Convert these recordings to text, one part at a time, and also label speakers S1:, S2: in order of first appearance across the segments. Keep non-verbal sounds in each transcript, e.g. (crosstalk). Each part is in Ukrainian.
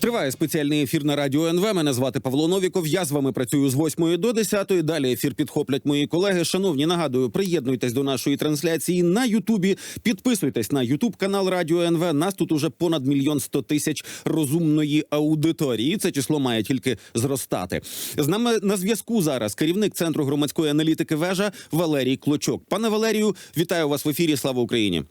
S1: Триває спеціальний ефір на радіо НВ. Мене звати Павло Новіков. Я з вами працюю з 8 до 10. Далі ефір підхоплять мої колеги. Шановні, нагадую, приєднуйтесь до нашої трансляції на Ютубі. Підписуйтесь на Ютуб канал Радіо НВ. Нас тут уже понад мільйон сто тисяч розумної аудиторії. Це число має тільки зростати. З нами на зв'язку зараз керівник центру громадської аналітики вежа Валерій Клочок. Пане Валерію, вітаю вас в ефірі. Слава Україні.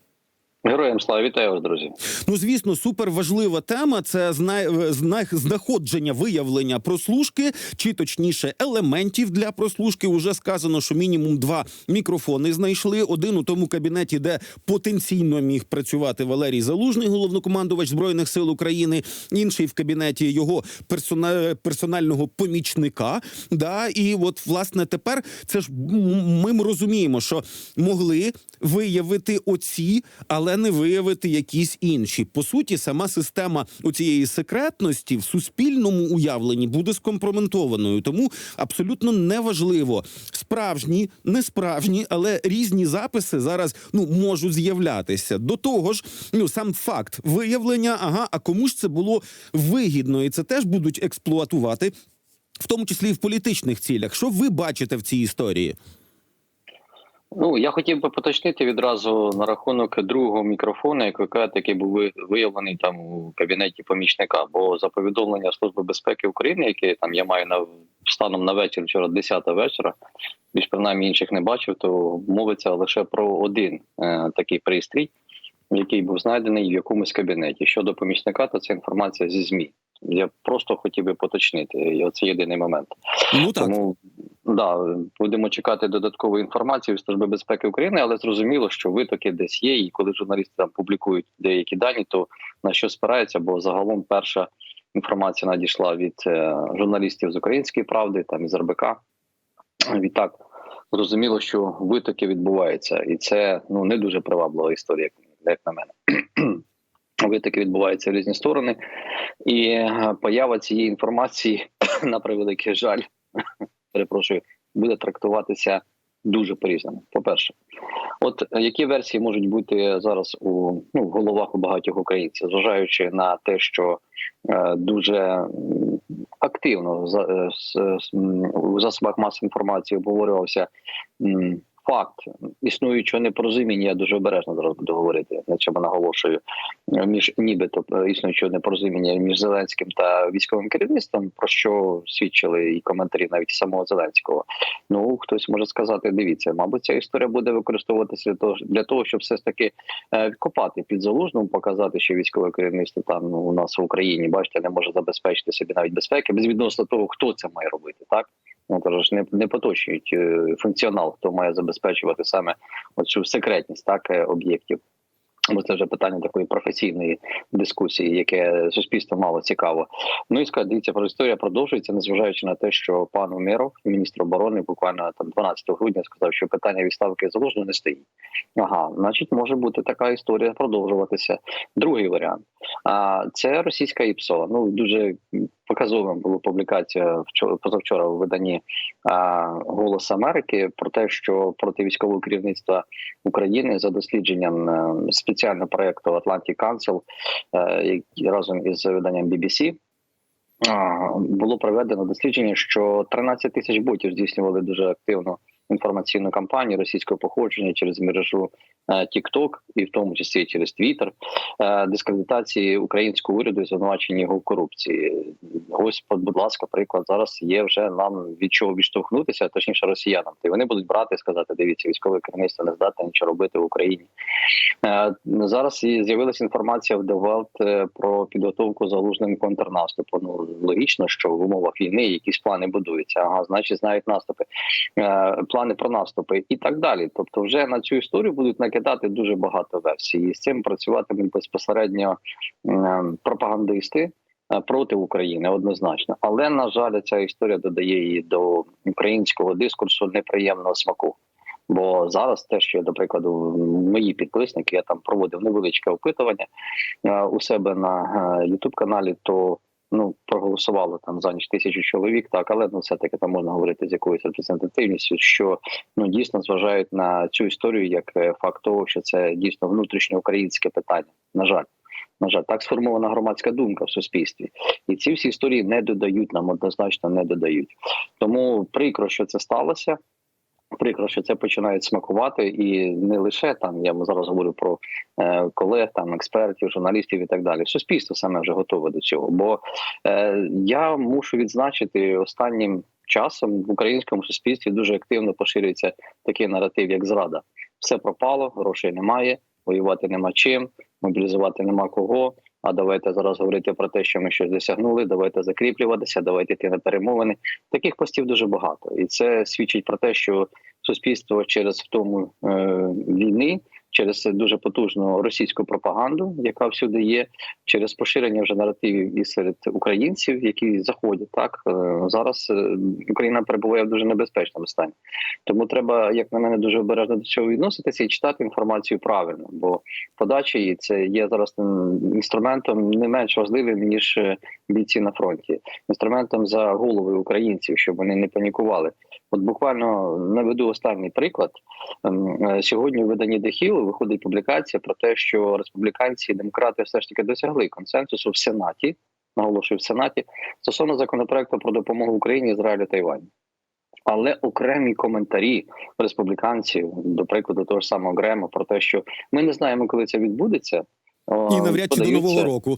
S2: Героям слава вітаю вас, друзі.
S1: Ну, звісно, супер важлива тема це зна... зна... знаходження виявлення прослушки, чи точніше елементів для прослушки. Уже сказано, що мінімум два мікрофони знайшли. Один у тому кабінеті, де потенційно міг працювати Валерій Залужний, головнокомандувач збройних сил України. Інший в кабінеті його персона... персонального помічника. Да, і от власне тепер це ж ми розуміємо, що могли виявити оці, але не виявити якісь інші. По суті, сама система у цієї секретності в суспільному уявленні буде скомпроментованою. Тому абсолютно неважливо справжні, несправжні, але різні записи зараз ну можуть з'являтися. До того ж, ну сам факт виявлення, ага, а кому ж це було вигідно, і це теж будуть експлуатувати. В тому числі і в політичних цілях, що ви бачите в цій історії?
S2: Ну я хотів би поточнити відразу на рахунок другого мікрофона, який був виявлений там у кабінеті помічника. Бо за повідомлення Служби безпеки України, яке там я маю на станом на вечір, вчора 10 вечора, більш принаймні інших не бачив, то мовиться лише про один е, такий пристрій, який був знайдений в якомусь кабінеті. Щодо помічника, то це інформація зі змі. Я просто хотів би поточнити. І оце єдиний момент.
S1: Ну так.
S2: Тому да, будемо чекати додаткової інформації від Служби безпеки України, але зрозуміло, що витоки десь є, і коли журналісти там публікують деякі дані, то на що спираються, бо загалом перша інформація надійшла від е, журналістів з української правди, там із РБК. Відтак зрозуміло, що витоки відбуваються, і це ну не дуже приваблива історія, як, як на мене. (clears throat) Витоки відбуваються в різні сторони, і е, поява цієї інформації (clears throat) на превеликий жаль, перепрошую, буде трактуватися дуже по-різному. По-перше, от е, які версії можуть бути зараз у ну, в головах у багатьох українців, зважаючи на те, що е, дуже активно за, е, с- с- засобах масової інформації обговорювався м, факт існуючого непорозуміння. Я дуже обережно зараз буду говорити, на чому наголошую між нібито е, існуючого непорозуміння між Зеленським та військовим керівництвом, про що свідчили і коментарі навіть самого Зеленського. Ну хтось може сказати, дивіться, мабуть, ця історія буде використовуватися для того, для того, щоб все ж таки е, копати під залужним, показати, що військове керівництво там ну, у нас в Україні, бачите, не може забезпечити собі навіть безпеки, безвідносно того, хто це має робити, так. Ну, тож не, не поточують е, функціонал, хто має забезпечувати саме оцю секретність так е, об'єктів. Бо це вже питання такої професійної дискусії, яке суспільство мало цікаво. Ну і дивіться, про історія продовжується, незважаючи на те, що пан Умєров, міністр оборони, буквально там 12 грудня сказав, що питання відставки залужного не стоїть. Ага, значить, може бути така історія продовжуватися. Другий варіант. А це російська ІПСО. Ну дуже показовим була публікація вчора позавчора у виданні Голос Америки про те, що проти військового керівництва України за дослідженням е, спеціального проекту Atlantic Council е, разом із виданням BBC було проведено дослідження, що 13 тисяч ботів здійснювали дуже активну інформаційну кампанію російського походження через мережу е, TikTok і в тому числі через Twitter, е, дискредитації українського уряду і звинувачення його в корупції. Ось, будь ласка, приклад зараз є вже нам від чого відштовхнутися, точніше росіянам. Й вони будуть брати і сказати: дивіться, військове керівництво не здатне нічого робити в Україні. Е, Зараз і з'явилася інформація в Девелт про підготовку залужним контрнаступу. Ну логічно, що в умовах війни якісь плани будуються. Ага, значить, знають наступи, плани про наступи і так далі. Тобто, вже на цю історію будуть накидати дуже багато версій. І з цим працюватимуть безпосередньо е, пропагандисти. е, Проти України однозначно, але на жаль, ця історія додає її до українського дискурсу неприємного смаку. Бо зараз те, що до прикладу, мої підписники, я там проводив невеличке опитування е, у себе на Ютуб каналі, то Ну проголосувало там за ніч тисячу чоловік, так але ну все таки там можна говорити з якоюсь репрезентативністю, що ну дійсно зважають на цю історію як е, факт того, що це дійсно внутрішньоукраїнське питання. На жаль, на жаль, так сформована громадська думка в суспільстві, і ці всі історії не додають нам однозначно не додають. Тому прикро, що це сталося. Прикро, що це починають смакувати, і не лише там. Я зараз говорю про е, колег, там експертів, журналістів і так далі. Суспільство саме вже готове до цього. Бо е, я мушу відзначити останнім часом в українському суспільстві дуже активно поширюється такий наратив, як зрада. Все пропало, грошей немає, воювати нема чим, мобілізувати нема кого. А давайте зараз говорити про те, що ми щось досягнули. Давайте закріплюватися, давайте йти на перемовини. Таких постів дуже багато, і це свідчить про те, що суспільство через втому е, війни, через дуже потужну російську пропаганду, яка всюди є, через поширення вже наративів і серед українців, які заходять. Так е, зараз е, Україна перебуває в дуже небезпечному стані. Тому треба, як на мене, дуже обережно до цього відноситися і читати інформацію правильно, бо подача її це є зараз інструментом не менш важливим ніж е, бійці на фронті, інструментом за голови українців, щоб вони не панікували. От буквально наведу останній приклад. Ем, Сьогодні в виданні Дехілу виходить публікація про те, що республіканці і демократи все ж таки досягли консенсусу в Сенаті, наголошую в Сенаті, стосовно законопроекту про допомогу Україні, Ізраїлю та Івані. Але окремі коментарі республіканців, до прикладу, того ж самого Грема, про те, що ми не знаємо, коли це відбудеться.
S1: І навряд чи до нового року.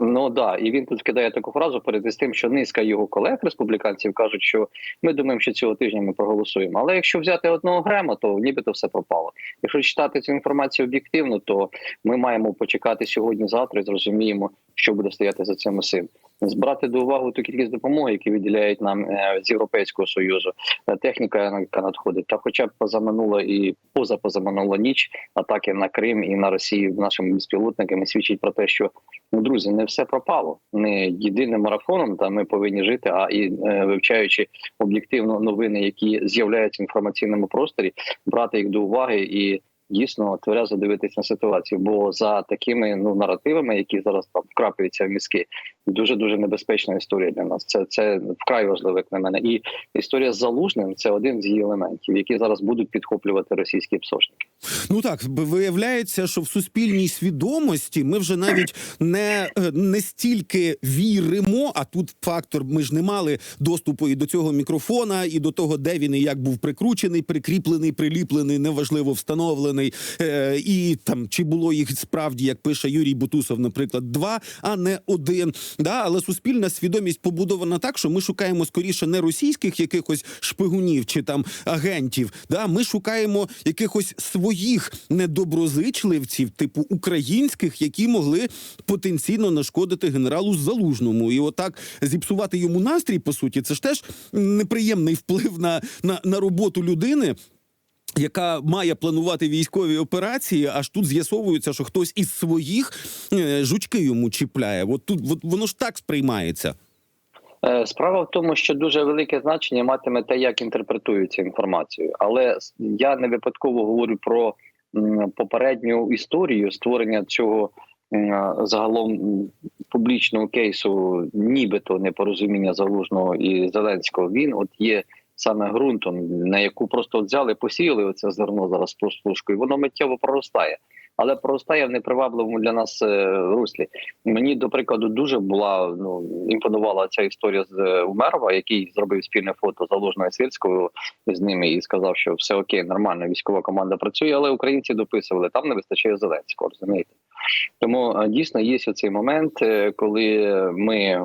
S2: Ну да, і він тут кидає таку фразу перед із тим, що низка його колег республіканців кажуть, що ми думаємо, що цього тижня ми проголосуємо. Але якщо взяти одного грема, то нібито все пропало. Якщо читати цю інформацію об'єктивно, то ми маємо почекати сьогодні-завтра і зрозуміємо, що буде стояти за цим усім. Збрати до уваги ту кількість допомоги, які виділяють нам е, з Європейського союзу, е, техніка, яка надходить, та хоча б позаминула і позапозаминула ніч атаки на Крим і на Росію нашими безпілотниками свідчить про те, що ну друзі, не все пропало. Не єдиним марафоном, та ми повинні жити, а і е, вивчаючи об'єктивно новини, які з'являються в інформаційному просторі, брати їх до уваги і. Дійсно тверезо дивитися на ситуацію, бо за такими ну наративами, які зараз там вкрапуються в мізки, дуже дуже небезпечна історія для нас. Це це вкрай важливо, як на мене. І історія з залужним це один з її елементів, які зараз будуть підхоплювати російські псошники.
S1: Ну так виявляється, що в суспільній свідомості ми вже навіть не, е, не стільки віримо. А тут фактор: ми ж не мали доступу і до цього мікрофона, і до того, де він і як був прикручений, прикріплений, приліплений, неважливо встановлений. Е, і там чи було їх справді, як пише Юрій Бутусов, наприклад, два, а не один. Да, але суспільна свідомість побудована так, що ми шукаємо скоріше не російських якихось шпигунів чи там агентів. Да, ми шукаємо якихось своїх недоброзичливців, типу українських, які могли потенційно нашкодити генералу Залужному. І отак зіпсувати йому настрій, по суті, це ж теж неприємний вплив на, на, на роботу людини. Яка має планувати військові операції, аж тут з'ясовується, що хтось із своїх е, жучки йому чіпляє. От тут от воно ж так сприймається.
S2: Е, Справа в тому, що дуже велике значення матиме те, як інтерпретують цю інформацію. Але я не випадково говорю про попередню історію створення цього загалом публічного кейсу, нібито непорозуміння залужного і Зеленського. Він от є саме ґрунтом, на яку просто взяли, посіяли оце зерно зараз прослушкою, воно миттєво проростає. Але проростає в непривабливому для нас е, руслі. Мені до прикладу дуже була ну імпонувала ця історія з е, Умерова, який зробив спільне фото заложної сільського з ними і сказав, що все окей, нормально, військова команда працює, але українці дописували, там не вистачає Зеленського, розумієте? Тому е, дійсно є цей момент, коли ми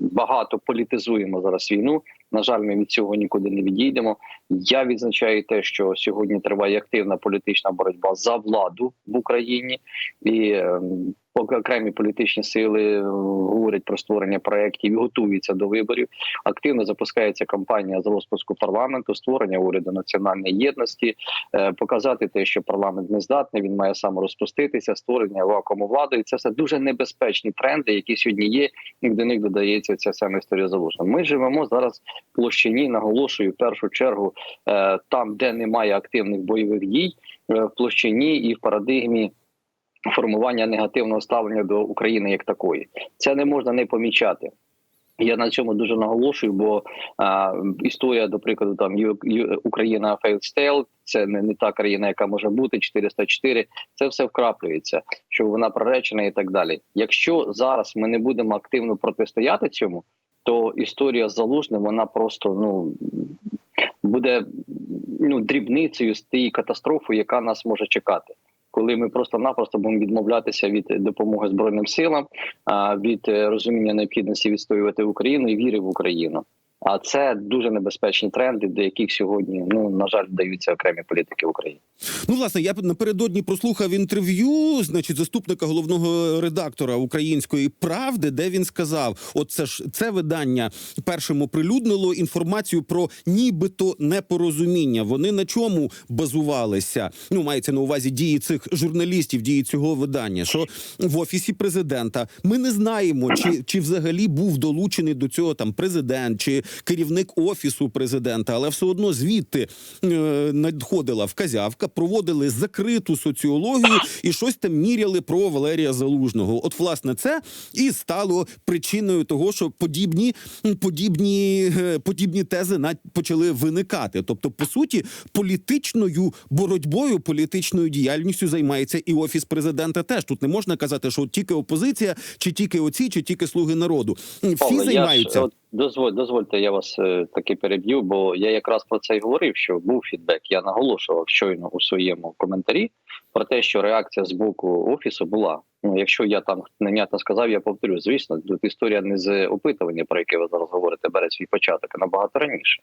S2: багато політизуємо зараз війну. На жаль, ми від цього нікуди не відійдемо. Я відзначаю те, що сьогодні триває активна політична боротьба за владу в Україні, і ем, окремі політичні сили е, говорять про створення проєктів і готуються до виборів. Активно запускається кампанія з розпуску парламенту, створення уряду національної єдності, е, показати те, що парламент не здатний, він має сам розпуститися, створення вакууму влади. І це все дуже небезпечні тренди, які сьогодні є, і до них додається ця сама історія залужна. Ми живемо зараз площині, наголошую в першу чергу, е, там, де немає активних бойових дій, е, в площині і в парадигмі формування негативного ставлення до України як такої. Це не можна не помічати. Я на цьому дуже наголошую, бо а, історія, до прикладу, там Ю- Україна state, це не, не та країна, яка може бути 404, Це все вкраплюється, що вона проречена і так далі. Якщо зараз ми не будемо активно протистояти цьому, то історія з залужним вона просто ну буде ну дрібницею з тієї катастрофи, яка нас може чекати. Коли ми просто-напросто будемо відмовлятися від допомоги збройним силам, від е, розуміння необхідності відстоювати Україну і віри в Україну. А це дуже небезпечні тренди, до яких сьогодні ну на жаль вдаються окремі політики в Україні.
S1: Ну, власне, я напередодні прослухав інтерв'ю, значить, заступника головного редактора української правди, де він сказав: от це ж це видання першим оприлюднило інформацію про нібито непорозуміння. Вони на чому базувалися? Ну, мається на увазі дії цих журналістів, дії цього видання. Що в офісі президента ми не знаємо, чи, чи взагалі був долучений до цього там президент чи керівник офісу президента, але все одно звідти е, надходила вказявка, проводили закриту соціологію і щось там міряли про Валерія Залужного. От, власне, це і стало причиною того, що подібні подібні, е, подібні тези на- почали виникати. Тобто, по суті, політичною боротьбою, політичною діяльністю займається і офіс президента. Теж тут не можна казати, що тільки опозиція, чи тільки оці, чи тільки слуги народу. Всі
S2: Павло,
S1: займаються.
S2: Я ж, от, дозволь, дозвольте, я вас е, таки переб'ю, бо я якраз про це й говорив, що був фідбек. Я наголошував щойно у своєму коментарі про те, що реакція з боку офісу була. Ну, якщо я там невнятно сказав, я повторю. Звісно, тут історія не з опитування, про яке ви зараз говорите, бере свій початок а набагато раніше.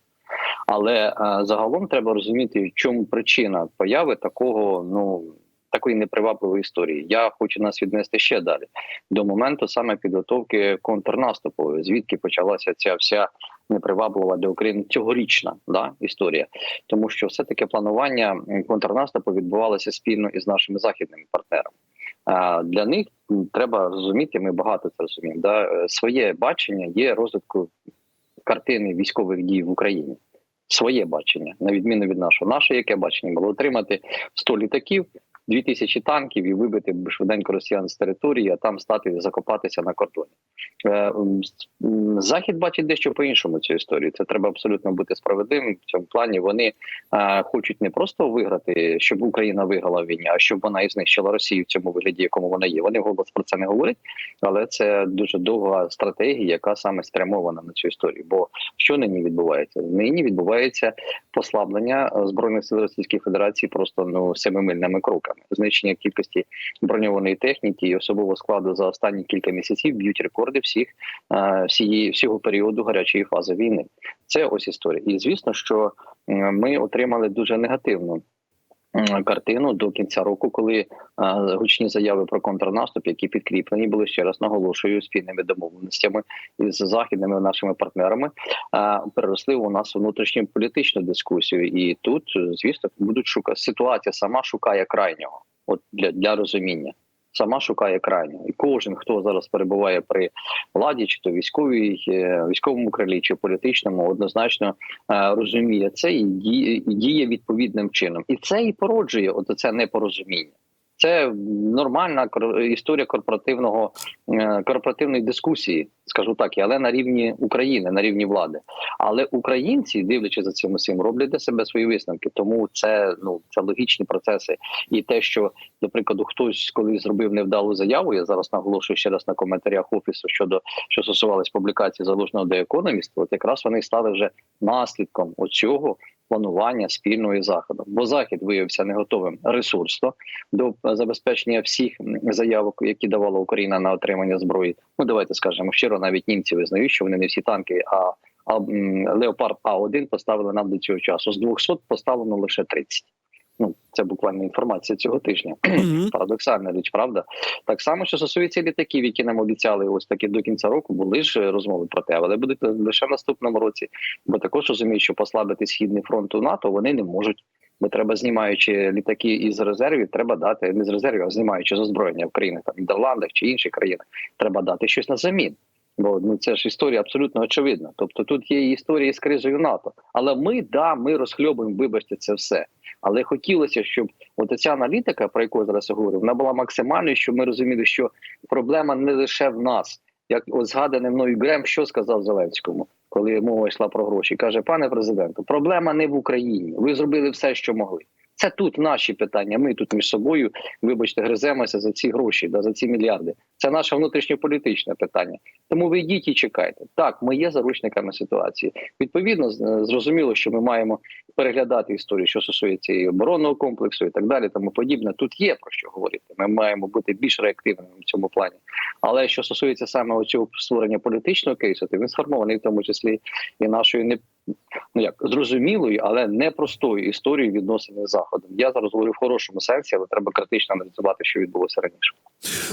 S2: Але е, загалом треба розуміти, в чому причина появи такого, ну такої непривабливої історії. Я хочу нас віднести ще далі до моменту саме підготовки контрнаступу, звідки почалася ця вся неприваблива для України цьогорічна да, історія, тому що все таки планування контрнаступу відбувалося спільно із нашими західними партнерами. Для них треба розуміти, ми багато це розуміємо. Да, е, своє бачення є розвитку картини військових дій в Україні. Своє бачення, на відміну від нашого. Наше яке бачення було отримати 100 літаків, 2000 танків і вибити швиденько росіян з території, а там стати і закопатися на кордоні. Е, Захід бачить дещо по-іншому цю історію. Це треба абсолютно бути справедливим. В цьому плані вони е, хочуть не просто виграти, щоб Україна виграла в війні, а щоб вона і знищила Росію в цьому вигляді, якому вона є. Вони голос про це не говорять, але це дуже довга стратегія, яка саме спрямована на цю історію. Бо що нині відбувається? Нині відбувається послаблення е, збройних сил Російської Федерації просто ну семимильними кроками. Знищення кількості броньованої техніки і особового складу за останні кілька місяців б'ють рекорди всіх е, всієї всього періоду гарячої фази війни. Це ось історія. І звісно, що ми отримали дуже негативну. Картину до кінця року, коли е, гучні заяви про контрнаступ, які підкріплені були ще раз наголошую спільними домовленостями із західними нашими партнерами, е, переросли у нас внутрішню політичну дискусію. І тут, звісно, будуть шукати ситуація сама шукає крайнього, от для, для розуміння. Сама шукає крайнього, і кожен, хто зараз перебуває при владі, чи то військовій, е, військовому крилі, чи політичному, однозначно е, розуміє це і діє, відповідним чином, і це і породжує от це непорозуміння. Це нормальна історія корпоративного е, корпоративної дискусії, скажу так, але на рівні України, на рівні влади. Але українці, дивлячись за цим усім, роблять для себе свої висновки. Тому це ну це логічні процеси. І те, що до прикладу, хтось колись зробив невдалу заяву. Я зараз наголошую ще раз на коментарях офісу щодо що стосувалось публікації залужного до економіст. От якраз вони стали вже наслідком оцього планування спільного із заходом. Бо захід виявився не готовим ресурсно до забезпечення всіх заявок, які давала Україна на отримання зброї. Ну давайте скажемо щиро, навіть німці визнають, що вони не всі танки, а а Леопард А 1 поставили нам до цього часу. З 200 поставлено лише 30. Ну це буквально інформація цього тижня. (clears throat) Парадоксальна річ, правда? Так само, що стосується літаків, які нам обіцяли ось таки до кінця року, були ж розмови про те, але будуть лише в наступному році. Бо також розуміють, що послабити східний фронт у НАТО вони не можуть. Бо треба знімаючи літаки із резервів, треба дати не з резервів, а знімаючи з озброєння в країнах там Нідерландах чи інших країнах, треба дати щось на замін. Бо ну це ж історія абсолютно очевидна. Тобто тут є і історія з кризою НАТО. Але ми да, ми розхльобуємо, вибачте, це все. Але хотілося, щоб от ця аналітика, про яку я зараз говорю, вона була максимальною, щоб ми розуміли, що проблема не лише в нас. Як от згаданий мною Грем, що сказав Зеленському, коли мова йшла про гроші, каже: пане президенту, проблема не в Україні. Ви зробили все, що могли. Це тут наші питання. Ми тут між собою, вибачте, гриземося за ці гроші, да, за ці мільярди. Це наше внутрішньополітичне питання. Тому ви йдіть і чекайте. Так, ми є заручниками ситуації. Відповідно, зрозуміло, що ми маємо переглядати історію, що стосується і оборонного комплексу, і так далі. Тому подібне. Тут є про що говорити. Ми маємо бути більш реактивними в цьому плані. Але що стосується саме цього створення політичного кейсу, то він сформований в тому числі і нашою не ну як зрозумілою, але непростою історією відносини з заходом. Я зараз говорю в хорошому сенсі, але треба критично аналізувати, що відбулося раніше.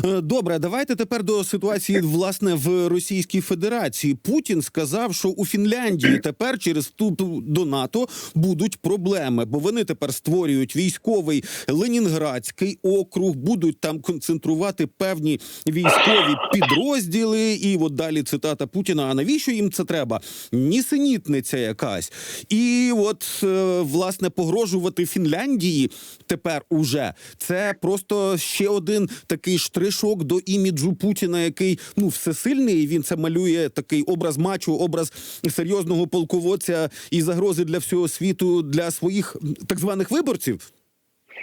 S1: Е, Добре, давайте тепер до ситуації власне в Російській Федерації. Путін сказав, що у Фінляндії тепер через вступ до НАТО будуть проблеми, бо вони тепер створюють військовий Ленінградський округ, будуть там концентрувати певні військові підрозділи. І от далі цитата Путіна: а навіщо їм це треба? Нісенітниця якась. І от е, власне погрожувати Фінляндії тепер уже це просто ще один такий штришок до іміджу Путіна, який ну всесильний. і Він це малює такий образ мачо, образ серйозного полководця і загрози для всього світу для своїх так званих виборців.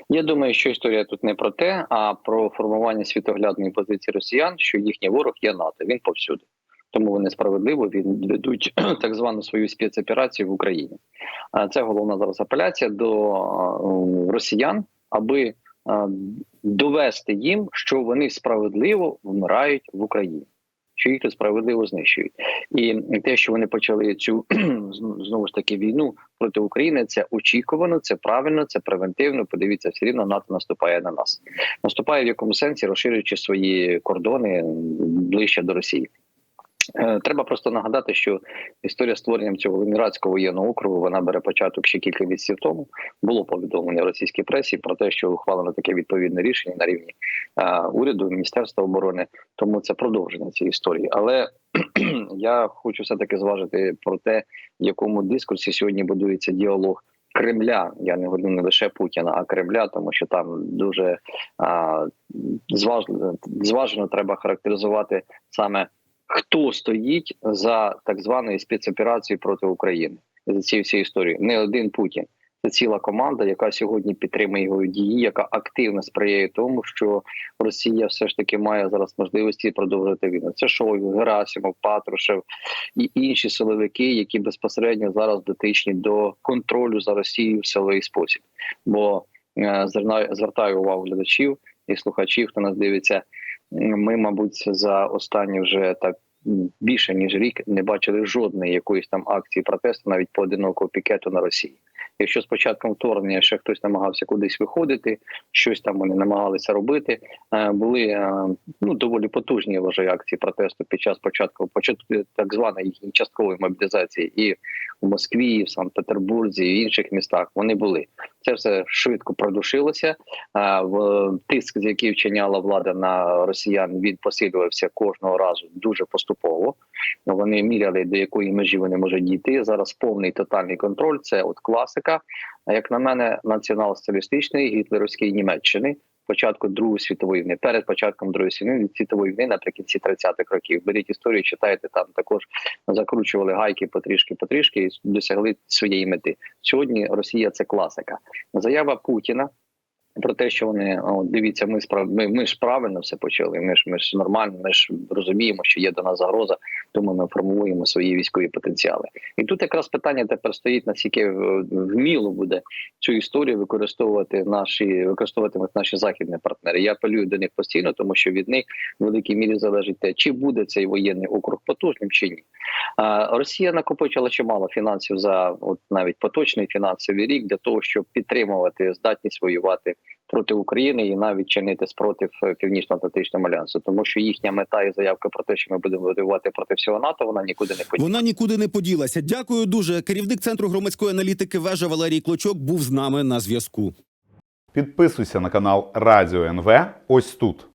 S2: Я думаю, що історія тут не про те, а про формування світоглядної позиції росіян, що їхній ворог є НАТО. Він повсюди. Тому вони справедливо він- ведуть (clears throat) так звану свою спецоперацію в Україні. Це головна зараз апеляція до росіян, аби довести їм, що вони справедливо вмирають в Україні, що їх тут справедливо знищують. І те, що вони почали цю (clears throat) знову ж таки війну проти України, це очікувано, це правильно, це превентивно. Подивіться, все рівно НАТО наступає на нас. Наступає в якому сенсі, розширюючи свої кордони ближче до Росії. Е, Треба просто нагадати, що історія створенням цього Ленінградського воєнного округу вона бере початок ще кілька місяців тому. Було повідомлення російській пресі про те, що ухвалено таке відповідне рішення на рівні е, уряду, міністерства оборони. Тому це продовження цієї історії. Але (clears throat) я хочу все таки зважити про те, в якому дискурсі сьогодні будується діалог. Кремля, я не говорю не лише Путіна, а Кремля, тому що там дуже а, зважно, зважено треба характеризувати саме хто стоїть за так званою спецоперацією проти України за цією всією історією. Не один Путін. Це ціла команда, яка сьогодні підтримує його дії, яка активно сприяє тому, що Росія все ж таки має зараз можливості продовжити війну. Це Шойгу, Герасимов, Патрушев і інші силовики, які безпосередньо зараз дотичні до контролю за Росією в силовий спосіб. Бо е, звертаю увагу глядачів і слухачів, хто нас дивиться. Ми, мабуть, за останні вже так більше ніж рік не бачили жодної якоїсь там акції протесту, навіть поодинокого пікету на Росії. Якщо з початком вторгнення ще хтось намагався кудись виходити, щось там вони намагалися робити, е, були е, ну доволі потужні вважаю, акції протесту під час початку початку так званої їхньої часткової мобілізації, і в Москві, і в Санкт-Петербурзі, і в інших містах вони були. Це все швидко продушилося. В тиск, з який вчиняла влада на росіян, він посилювався кожного разу дуже поступово. Вони міряли до якої межі вони можуть дійти. Зараз повний тотальний контроль. Це от класика. Як на мене, націонал-соціалістичної гітлерівської Німеччини. Початку Другої світової війни, перед початком Другої світової світової війни, наприкінці 30-х років. Беріть історію, читайте там також закручували гайки потрішки, потрішки і досягли своєї мети. Сьогодні Росія це класика. Заява Путіна про те, що вони о, дивіться, ми справ... ми, ми ж правильно все почали. Ми ж ми ж нормально. Ми ж розуміємо, що є до нас загроза, тому ми формуємо свої військові потенціали. І тут якраз питання тепер стоїть наскільки е, вміло буде цю історію використовувати наші використовуватимуть наші західні партнери. Я апелюю до них постійно, тому що від них в великій мірі залежить те, чи буде цей воєнний округ потужним чи ні. А, Росія накопичила чимало фінансів за от навіть поточний фінансовий рік для того, щоб підтримувати здатність воювати проти України і навіть чинити спротив е, північно-атлантичному альянсу, тому що їхня мета і заявка про те, що ми будемо воювати проти всього НАТО, вона нікуди не поділася.
S1: Вона нікуди не поділася. Дякую дуже. Керівник центру громадської аналітики вежа Валерій Клочок був з нами на зв'язку.
S3: Підписуйся на канал Радіо НВ ось тут.